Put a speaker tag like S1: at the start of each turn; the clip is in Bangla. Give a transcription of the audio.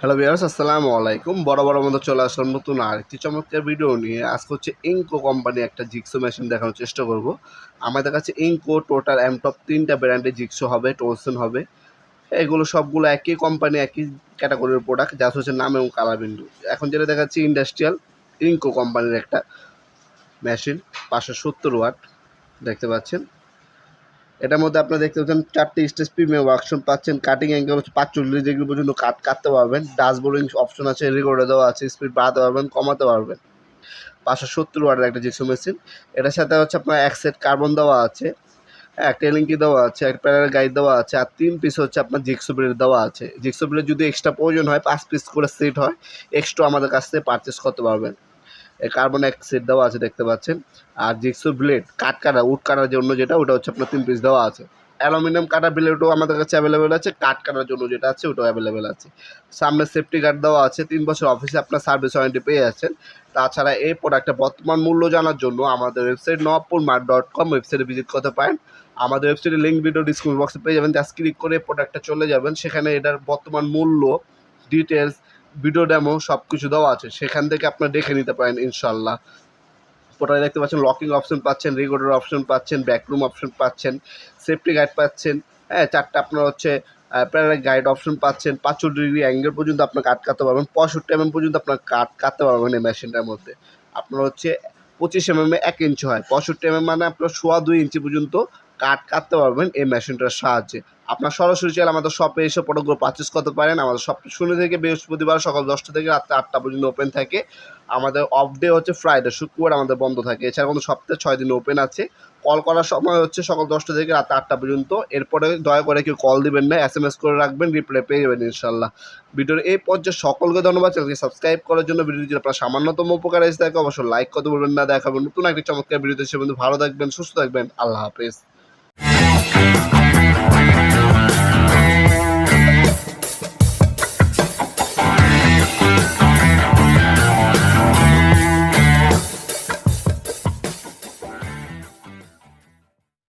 S1: হ্যালো বিয়ার্স আসসালামু আলাইকুম। বড় বড় মতো চলে আসলাম নতুন আরেকটি চমৎকার ভিডিও নিয়ে। আজকে হচ্ছে ইঙ্কো কোম্পানি একটা জিক্সো মেশিন দেখানোর চেষ্টা করব। আমাদের কাছে ইঙ্কো টোটাল এম টপ তিনটা ব্র্যান্ডের জিক্সো হবে টোলসন হবে। এগুলো সবগুলো একই কোম্পানি একই ক্যাটাগরির প্রোডাক্ট যা হচ্ছে নাম এবং কালার বিন্দু। এখন যেটা দেখাচ্ছি ইন্ডাস্ট্রিয়াল ইঙ্কো কোম্পানির একটা মেশিন পাঁচশো সত্তর ওয়াট দেখতে পাচ্ছেন? এটার মধ্যে আপনারা দেখতে পাচ্ছেন চারটি স্টেজ প্রিমিয়াম ওয়ার্কশন পাচ্ছেন কাটিং অ্যাঙ্গেল হচ্ছে পাঁচচল্লিশ ডিগ্রি পর্যন্ত কাট কাটতে পারবেন। ডাস্টবোর্ডিং অপশন আছে রেকর্ডে দেওয়া আছে স্পিড বাড়াতে পারবেন, কমাতে পারবেন। পাঁচশো সত্তর ওয়াটের একটা জিক্সো মেশিন এটার সাথে হচ্ছে আপনার এক সেট কার্বন দেওয়া আছে একটা লিঙ্কি দেওয়া আছে, এক প্যারার গাইড দেওয়া আছে, আর তিন পিস হচ্ছে আপনার জিক্সো ব্লেড দেওয়া আছে। জিক্সো ব্লেড যদি এক্সট্রা প্রয়োজন হয়, পাঁচ পিস করে সেট হয় এক্সট্রা আমাদের কাছ থেকে পারচেস করতে পারবেন। কার্বন এক সেট দেওয়া আছে দেখতে পাচ্ছেন। আর জিক্সো ব্লেড, কাঠ কাটা উড কাটার জন্য যেটা, ওটা হচ্ছে আপনার তিন পিস দেওয়া আছে। অ্যালুমিনিয়াম কাটা ব্লেডও আমাদের কাছে অ্যাভেলেবেল আছে, কাঠ কাটার জন্য যেটা আছে, ওটাও অ্যাভেলেবেল আছে। সামনে সেফটি গার্ড দেওয়া আছে, তিন বছর অফিসে আপনার সার্ভিস ওয়ারেন্টি পেয়ে যাচ্ছেন। তাছাড়া এই প্রোডাক্টের বর্তমান মূল্য জানার জন্য আমাদের website Nabapur mart dot com ওয়েবসাইটে ভিজিট করতে পারেন। আমাদের ওয়েবসাইটে লিঙ্ক ভিডিও ডিসক্রিপশন বক্সে পেয়ে যাবেন। জাস্ট ক্লিক করে প্রোডাক্টটা চলে যাবেন। সেখানে এটার বর্তমান মূল্য ডিটেলস ভিডিও ডেমো সব কিছু দেওয়া আছে, সেখান থেকে আপনারা দেখে নিতে পারেন, ইনশাল্লাহ। পোর্টালে দেখতে পাচ্ছেন লকিং অপশন পাচ্ছেন রেকর্ডার অপশন পাচ্ছেন ব্যাকরুম অপশন পাচ্ছেন সেফটি গাইড পাচ্ছেন হ্যাঁ চারটা আপনার হচ্ছে প্যারালাইক গাইড অপশন পাচ্ছেন পাঁচশো ডিগ্রি অ্যাঙ্গেল পর্যন্ত আপনার কাট কাটতে পারবেন, পঁয়ষট্টি এমএম পর্যন্ত আপনার কাট কাটতে পারবেন এই মেশিনটার মধ্যে। আপনার হচ্ছে পঁচিশ এমএম এক ইঞ্চি হয়, পঁয়ষট্টি এমএম মানে আপনার সোয়া দুই ইঞ্চি পর্যন্ত কাট কাটতে পারবেন এই মেশিনটার সাহায্যে। আপনার সরাসরি চাইলে আমাদের শপে এসে প্রোডাক্টগুলো পারচেস করতে পারেন। আমাদের শপ শূন্য থেকে বৃহস্পতিবার সকাল দশটা থেকে রাত্রে আটটা পর্যন্ত ওপেন থাকে। আমাদের অফ ডে হচ্ছে ফ্রাইডে শুক্রবার আমাদের বন্ধ থাকে। এছাড়া কোনো সপ্তাহে ছয় দিন ওপেন আছে। কল করার সময় হচ্ছে সকাল দশটা থেকে রাত আটটা পর্যন্ত। এরপরে দয়া করে কেউ কল দিবেন না এস এম এস করে রাখবেন রিপ্লাই পেয়ে যাবেন ইনশাল্লাহ। ভিডিওর এই পর্যায়ে সকলকে ধন্যবাদ। চ্যানেলকে সাবস্ক্রাইব করার জন্য ভিডিও যদি আপনার সামান্যতম উপকার এসে থাকে, অবশ্যই লাইক করতে বলবেন না। দেখাবেন নতুন একটি চমৎকার ভিডিওতে। সে বন্ধু ভালো থাকবেন, সুস্থ থাকবেন। আল্লাহ হাফেজ।